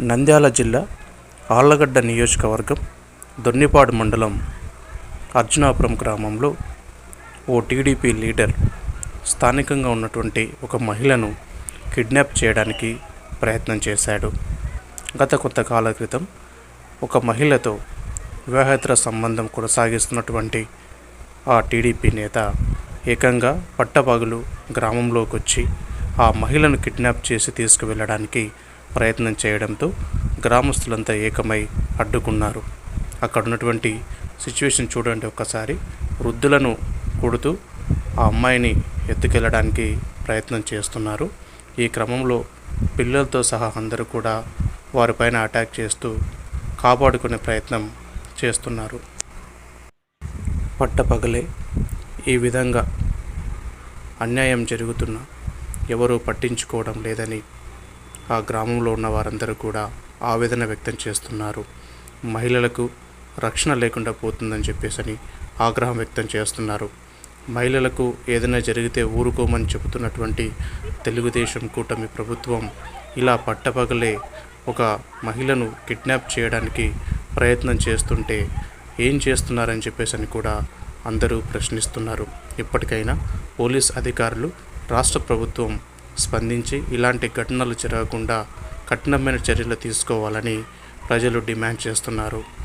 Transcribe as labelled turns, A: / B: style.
A: నంద్యాల జిల్లా ఆళ్ళగడ్డ నియోజకవర్గం దొన్నిపాడు మండలం అర్జునాపురం గ్రామంలో ఓ టీడీపీ లీడర్ స్థానికంగా ఉన్నటువంటి ఒక మహిళను కిడ్నాప్ చేయడానికి ప్రయత్నం చేశాడు. గత కొంతకాల క్రితం ఒక మహిళతో వివాహేతర సంబంధం కొనసాగిస్తున్నటువంటి ఆ టీడీపీ నేత ఏకంగా పట్టపగలు గ్రామంలోకి వచ్చి ఆ మహిళను కిడ్నాప్ చేసి తీసుకువెళ్ళడానికి ప్రయత్నం చేయడంతో గ్రామస్తులంతా ఏకమై అడ్డుకున్నారు. అక్కడ ఉన్నటువంటి సిచ్యువేషన్ చూడండి ఒక్కసారి. వృద్ధులను కొడుతూ ఆ అమ్మాయిని ఎత్తుకెళ్ళడానికి ప్రయత్నం చేస్తున్నారు. ఈ క్రమంలో పిల్లలతో సహా అందరూ కూడా వారిపైన అటాక్ చేస్తూ కాపాడుకునే ప్రయత్నం చేస్తున్నారు. పట్టపగలే ఈ విధంగా అన్యాయం జరుగుతున్నా ఎవరూ పట్టించుకోవడం లేదని ఆ గ్రామంలో ఉన్న వారందరూ కూడా ఆవేదన వ్యక్తం చేస్తున్నారు. మహిళలకు రక్షణ లేకుండా పోతుందని చెప్పేసి ఆగ్రహం వ్యక్తం చేస్తున్నారు. మహిళలకు ఏదైనా జరిగితే ఊరుకోమని చెబుతున్నటువంటి తెలుగుదేశం కూటమి ప్రభుత్వం ఇలా పట్టపగలే ఒక మహిళను కిడ్నాప్ చేయడానికి ప్రయత్నం చేస్తుంటే ఏం చేస్తున్నారని చెప్పేసి అని కూడా అందరూ ప్రశ్నిస్తున్నారు. ఇప్పటికైనా పోలీస్ అధికారులు రాష్ట్ర ప్రభుత్వం స్పందించి ఇలాంటి ఘటనలు జరగకుండా కఠినమైన చర్యలు తీసుకోవాలని ప్రజలు డిమాండ్ చేస్తున్నారు.